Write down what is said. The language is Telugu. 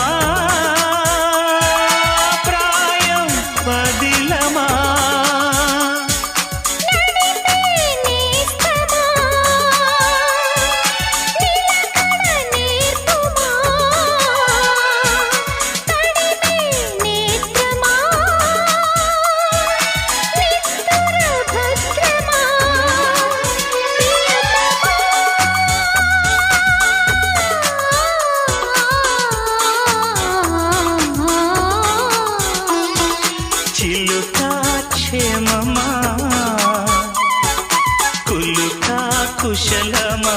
amar కులుకాక్షేమమా కులుకా కుశలమా.